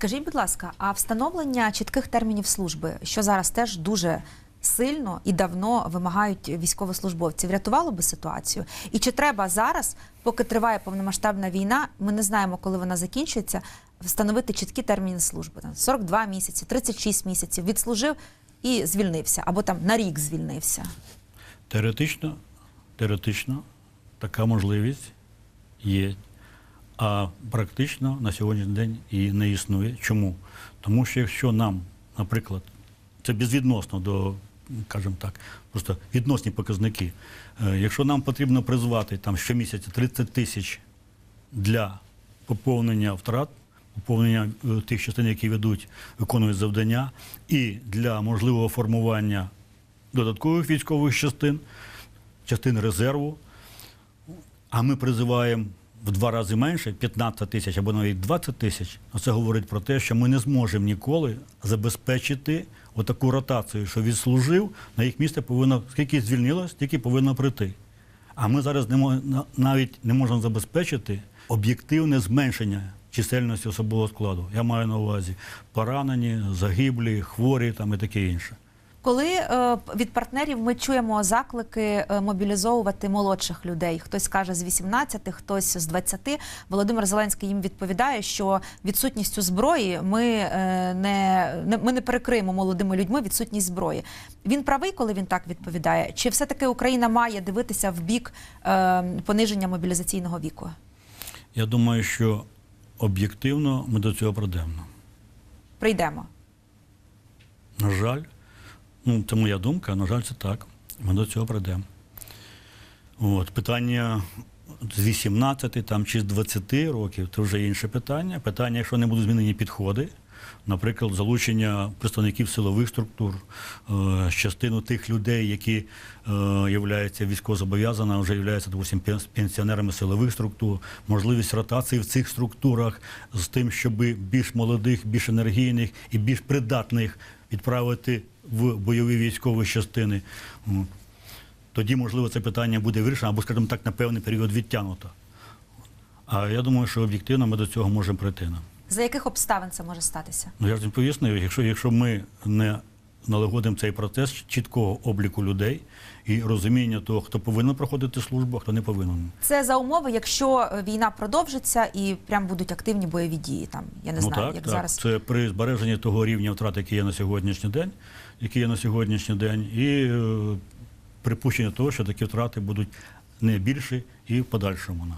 Скажіть, будь ласка, а встановлення чітких термінів служби, що зараз теж дуже сильно і давно вимагають військовослужбовці, врятувало би ситуацію? І чи треба зараз, поки триває повномасштабна війна, ми не знаємо, коли вона закінчується, встановити чіткі терміни служби? Там 42 місяці, 36 місяців відслужив і звільнився, або там на рік звільнився. Теоретично, теоретично така можливість є. А практично на сьогоднішній день і не існує. Чому? Тому що якщо нам, наприклад, це безвідносно до, скажімо так, просто відносні показники. Е, Якщо нам потрібно призвати там щомісяця 30 тисяч для поповнення втрат, поповнення е, тих частин, які ведуть, виконують завдання, і для можливого формування додаткових військових частин, частин резерву, а ми призиваємо в два рази менше 15 тисяч або навіть 20 тисяч, це говорить про те, що ми не зможемо ніколи забезпечити отаку ротацію, що відслужив, на їх місце повинно, скільки звільнилось, стільки повинно прийти. А ми зараз не навіть не можемо забезпечити об'єктивне зменшення чисельності особового складу. Я маю на увазі поранені, загиблі, хворі там і таке інше. Коли е, від партнерів ми чуємо заклики е, мобілізовувати молодших людей, хтось каже з 18, хтось з 20, Володимир Зеленський їм відповідає, що відсутністю зброї ми е, не, ми не перекриємо молодими людьми відсутність зброї. Він правий, коли він так відповідає? Чи все таки Україна має дивитися в бік пониження мобілізаційного віку? Я думаю, що об'єктивно ми до цього прийдемо. Прийдемо. На жаль, ну це моя думка, на жаль, це так. Ми до цього прийдемо. От, питання з 18 там, чи з 20 років це вже інше питання. Питання, якщо не будуть змінені підходи, наприклад, залучення представників силових структур, е, частину тих людей, які е, являються військовозобов'язаними, вже являються допустим, пенсіонерами силових структур, можливість ротації в цих структурах з тим, щоб більш молодих, більш енергійних і більш придатних відправити в бойові військові частини. Тоді, можливо, це питання буде вирішено, або, скажімо так, на певний період відтягнуто. А я думаю, що об'єктивно ми до цього можемо прийти. За яких обставин це може статися? Ну, я ж пояснив, якщо, якщо ми не налагодимо цей процес чіткого обліку людей і розуміння того, хто повинен проходити службу, а хто не повинен. Це за умови, якщо е, війна продовжиться і прям будуть активні бойові дії. Там я не ну знаю, так, як так. зараз. Це при збереженні того рівня втрат, який є на сьогоднішній день, який є на сьогоднішній день, і е, припущення того, що такі втрати будуть не більші і в подальшому. ну.